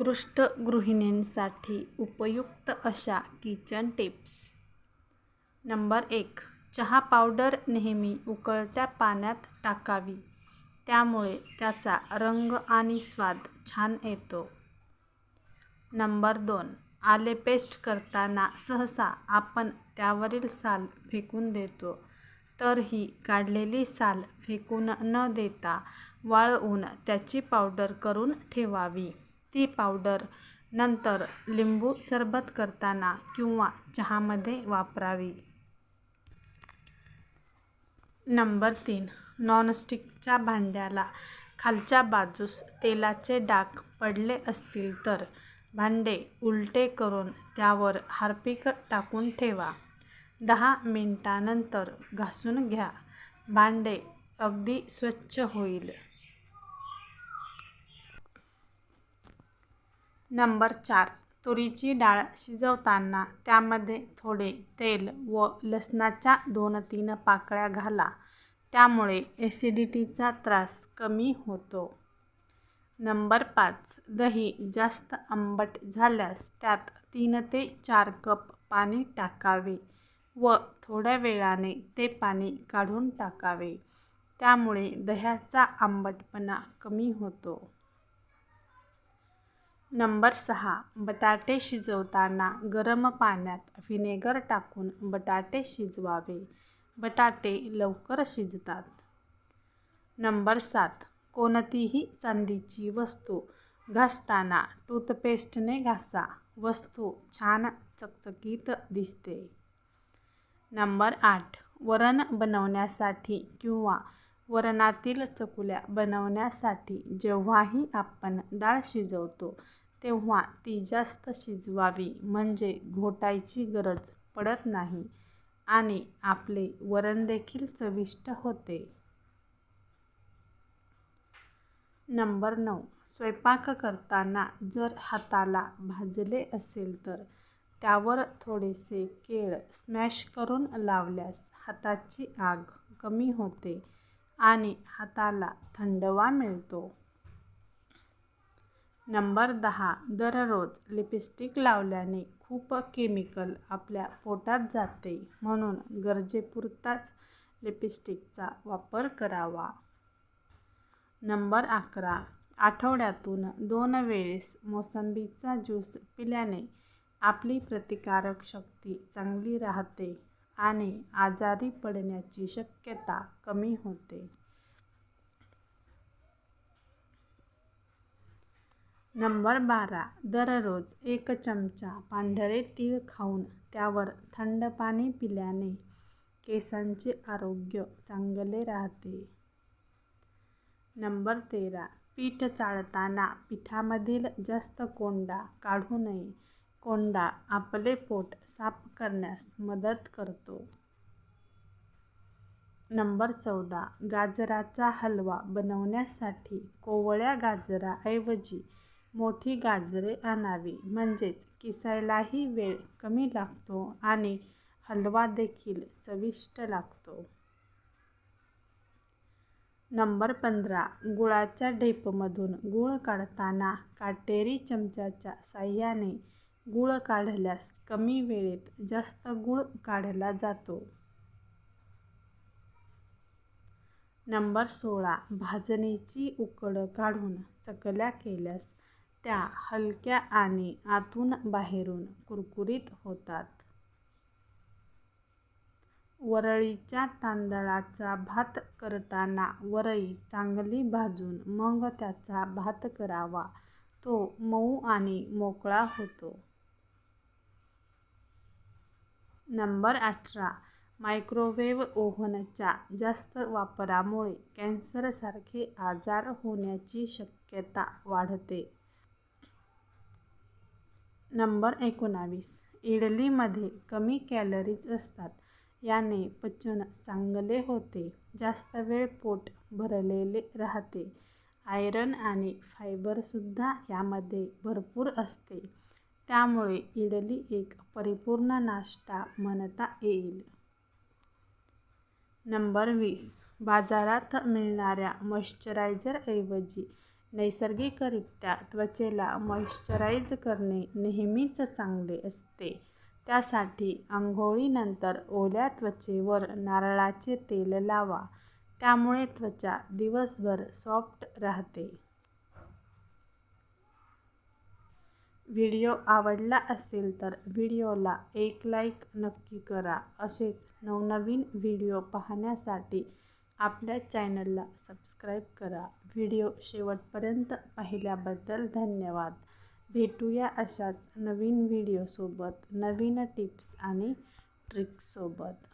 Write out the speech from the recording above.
उत्कृष्ट गृहिणींसाठी उपयुक्त अशा किचन टिप्स. नंबर एक चहा पावडर नेहमी उकळत्या पाण्यात टाकावी. त्यामुळे त्याचा रंग आणि स्वाद छान येतो. नंबर दोन आले पेस्ट करताना सहसा आपण त्यावरील साल फेकून देतो. तर ही काढलेली साल फेकून न देता वाळवून त्याची पावडर करून ठेवावी. ती पावडर नंतर लिंबू सरबत करताना किंवा चहामध्ये वापरावी. नंबर तीन. नॉनस्टिकच्या भांड्याला खालच्या बाजूस तेलाचे डाग पडले असतील तर भांडे उलटे करून त्यावर हार्पिक टाकून ठेवा. दहा मिनटानंतर घासून घ्या. भांडे अगदी स्वच्छ होईल. नंबर चार. तुरीची डाळ शिजवताना त्यामध्ये थोडे तेल व लसणाच्या दोन तीन पाकळ्या घाला. त्यामुळे ॲसिडिटीचा त्रास कमी होतो. नंबर पाच. दही जास्त आंबट झाल्यास त्यात तीन ते चार कप पाणी टाकावे व थोड्या वेळाने ते पाणी काढून टाकावे. त्यामुळे दह्याचा आंबटपणा कमी होतो. नंबर सहा बटाटे शिजवताना गरम पाण्यात व्हिनेगर टाकून बटाटे शिजवावे. बटाटे लवकर शिजतात. नंबर सात कोणतीही चांदीची वस्तू घासताना टूथपेस्टने घासा. वस्तू छान चकचकीत दिसते. नंबर आठ वरण बनवण्यासाठी किंवा वरणातील चकुल्या बनवण्यासाठी जेव्हाही आपण डाळ शिजवतो तेव्हा ती जास्त शिजवावी म्हणजे घोटायची गरज पडत नाही आणि आपले वरण देखील चविष्ट होते. नंबर नऊ. स्वयंपाक करताना जर हाताला भाजले असेल तर त्यावर थोडेसे केळ स्मॅश करून लावल्यास हाताची आग कमी होते. आणि हाताला थंडवा मिळतो. नंबर दहा. दररोज लिपस्टिक लावल्याने खूप केमिकल आपल्या पोटात जाते म्हणून गरजेपुरताच लिपस्टिकचा वापर करावा. नंबर अकरा. आठवड्यातून दोन वेळेस मोसंबीचा ज्यूस पिल्याने आपली प्रतिकारक शक्ती चांगली राहते. आणि आजारी पडण्याची शक्यता कमी होते. नंबर बारा. दररोज एक चमचा पांढरे तीळ खाऊन त्यावर थंड पाणी पिल्याने केसांचे आरोग्य चांगले राहते. नंबर तेरा. पीठ चाळताना पिठामधील जास्त कोंडा काढू नये. कोंडा आपले पोट साफ करण्यास मदत करतो. नंबर चौदा. गाजराचा हलवा बनवण्यासाठी कोवळ्या गाजराऐवजी मोठी गाजरे आणावी. म्हणजेच किसायलाही वेळ कमी लागतो आणि हलवा देखील चविष्ट लागतो. नंबर पंधरा. गुळाच्या ढेपमधून गूळ काढताना काटेरी चमच्याच्या साह्याने गूळ काढल्यास कमी वेळेत जास्त गूळ काढला जातो. नंबर सोळा. भाजणीची उकड काढून चकल्या केल्यास त्या हलक्या आणि आतून बाहेरून कुरकुरीत होतात. वरळीच्या तांदळाचा भात करताना वरई चांगली भाजून मग त्याचा भात करावा. तो मऊ आणि मोकळा होतो. नंबर अठरा. मायक्रोवेव्ह ओव्हनच्या जास्त वापरामुळे कॅन्सरसारखे आजार होण्याची शक्यता वाढते. नंबर एकोणावीस. इडलीमध्ये कमी कॅलरीज असतात. याने पचन चांगले होते. जास्त वेळ पोट भरलेले राहते. आयरन आणि फायबरसुद्धा यामध्ये भरपूर असते. त्यामुळे इडली एक परिपूर्ण नाश्ता म्हणता येईल. नंबर वीस. बाजारात मिळणाऱ्या मॉइश्चरायझरऐवजी नैसर्गिकरित्या त्वचेला मॉइश्चराईज करणे नेहमीच चांगले असते. त्यासाठी आंघोळीनंतर ओल्या त्वचेवर नारळाचे तेल लावा. त्यामुळे त्वचा दिवसभर सॉफ्ट राहते. व्हिडिओ आवडला असेल तर व्हिडिओला एक लाईक नक्की करा. असेच नवनवीन व्हिडिओ पाहण्यासाठी आपल्या चॅनलला सबस्क्राईब करा. व्हिडिओ शेवटपर्यंत पाहिल्याबद्दल धन्यवाद. भेटूया अशाच नवीन व्हिडिओसोबत नवीन टिप्स आणि ट्रिक्ससोबत.